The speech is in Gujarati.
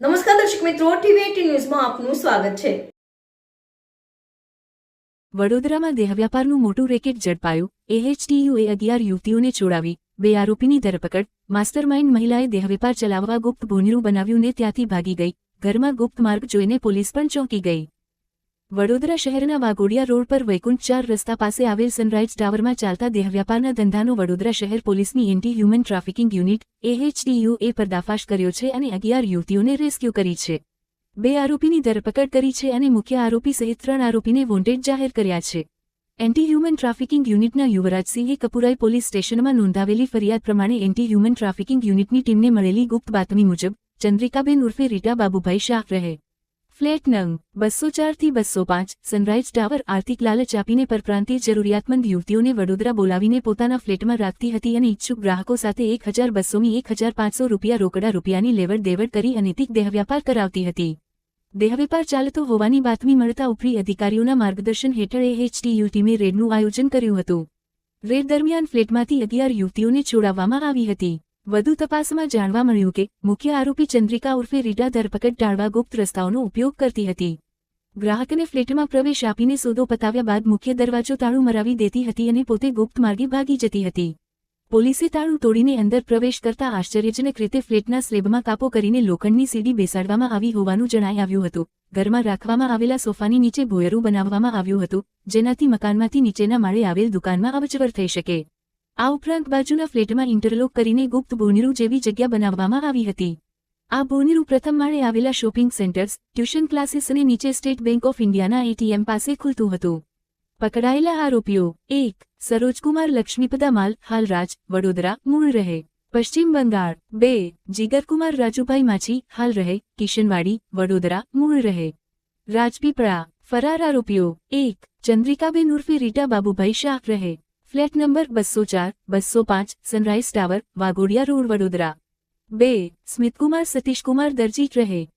નમસ્કાર દર્શક મિત્રો, ટીવી એટી ન્યૂઝમાં આપનું સ્વાગત છે. વડોદરામાં દેહવ્યાપારનું મોટું રેકેટ ઝડપાયું. એએચટીયુએ અગિયાર યુવતીઓને છોડાવી, બે આરોપીની ધરપકડ. માસ્ટરમાઇન્ડ મહિલાએ દેહવેપાર ચલાવવા ગુપ્ત ભોંયરું બનાવ્યું ને ત્યાંથી ભાગી ગઈ. ઘરમાં ગુપ્ત માર્ગ જોઈને પોલીસ પણ ચોંકી ગઈ. વડોદરા શહેરના વાઘોડિયા રોડ પર વૈકુંઠ ચાર રસ્તા પાસે આવેલ સનરાઇઝ ટાવરમાં ચાલતા દેહવ્યાપારના ધંધાનો વડોદરા શહેર પોલીસની એન્ટી હ્યુમન ટ્રાફિકિંગ યુનિટ એએચટીયુએ પર્દાફાશ કર્યો છે અને અગિયાર યુવતીઓને રેસ્ક્યુ કરી છે. બે આરોપીની ધરપકડ કરી છે અને મુખ્ય આરોપી સહિત ત્રણ આરોપીને વોન્ટેડ જાહેર કર્યા છે. એન્ટી હ્યુમન ટ્રાફિકિંગ યુનિટના યુવરાજસિંહે કપુરાઈ પોલીસ સ્ટેશનમાં નોંધાવેલી ફરિયાદ પ્રમાણે એન્ટી હ્યુમન ટ્રાફિકિંગ યુનિટની ટીમને મળેલી ગુપ્ત બાતમી મુજબ ચંદ્રિકાબેન ઉર્ફે રીટા બાબુભાઈ શાહ રહે. ફ્લેટ નંગ, બસો ચારથી બસો પાંચ, સનરાઇઝ ટાવર, આર્થિક લાલચ આપીને પરપ્રાંતીય જરૂરિયાતમંદ યુવતીઓને વડોદરા બોલાવીને પોતાના ફ્લેટમાં રાખતી હતી અને ઇચ્છુક ગ્રાહકો સાથે એક હજાર બસોમી, એક હજાર પાંચસો રૂપિયા રોકડા રૂપિયાની લેવડ દેવડ કરી અનૈતિક દેહવ્યાપાર કરાવતી હતી. દેહવેપાર ચાલતો હોવાની બાતમી મળતા ઉપરી અધિકારીઓના માર્ગદર્શન હેઠળ એએચટીયુ ટીમે રેડનું આયોજન કર્યું હતું. રેડ દરમિયાન ફ્લેટમાંથી અગિયાર યુવતીઓને છોડાવવામાં આવી હતી. વધુ તપાસમાં જાણવા મળ્યું કે, મુખ્ય આરોપી ચંદ્રિકા ઉર્ફે રીટા ધરપકડ ટાળવા ગુપ્ત રસ્તાઓનો ઉપયોગ કરતી હતી. ગ્રાહકને ફ્લેટમાં પ્રવેશ આપીને સોદો પતાવ્યા બાદ મુખ્ય દરવાજો તાળું મરાવી દેતી હતી અને પોતે ગુપ્ત માર્ગે ભાગી જતી હતી. પોલીસે તાળું તોડીને અંદર પ્રવેશ કરતા આશ્ચર્યજનક રીતે ફ્લેટના સ્લેબમાં કાપો કરીને લોખંડની સીડી બેસાડવામાં આવી હોવાનું જણાઈ આવ્યું હતું. ઘરમાં રાખવામાં આવેલા સોફાની નીચે ભોયરું બનાવવામાં આવ્યું હતું, જેનાથી મકાનમાંથી નીચેના માળે આવેલ દુકાનમાં અવજવર થઈ શકે. આ ઉપરાંત બાજુના ફ્લેટમાં ઇન્ટરલોક કરીને ગુપ્ત બોનીરું જેવી જગ્યા બનાવવામાં આવી હતી. આ બોનીરૂ પ્રથમ માળે આવેલા શોપિંગ સેન્ટર્સ, ટ્યુશન ક્લાસીસ અને નીચે સ્ટેટ બેંક ઓફ ઇન્ડિયાના એટીએમ પાસે ખુલતું હતું. પકડાયેલા આરોપીઓ, એક, સરોજકુમાર લક્ષ્મીપદા માલ, હાલરાજ, વડોદરા, મૂળ રહે. પશ્ચિમ બંગાળ, બે, જીગરકુમાર રાજુભાઈ માછી, હાલ રહે. કિશનવાડી, વડોદરા, મૂળ રહે. રાજપીપળા, ફરાર આરોપીઓ, એક, ચંદ્રિકાબેન ઉર્ફે રીટા બાબુભાઈ શાહ રહે. ફ્લેટ નંબર બસો ચાર, બસો પાંચ sunrise tower, Vaghodia road, Vadodara. બે, સ્મિતકુમાર, સતીશકુમાર દરજી રહે.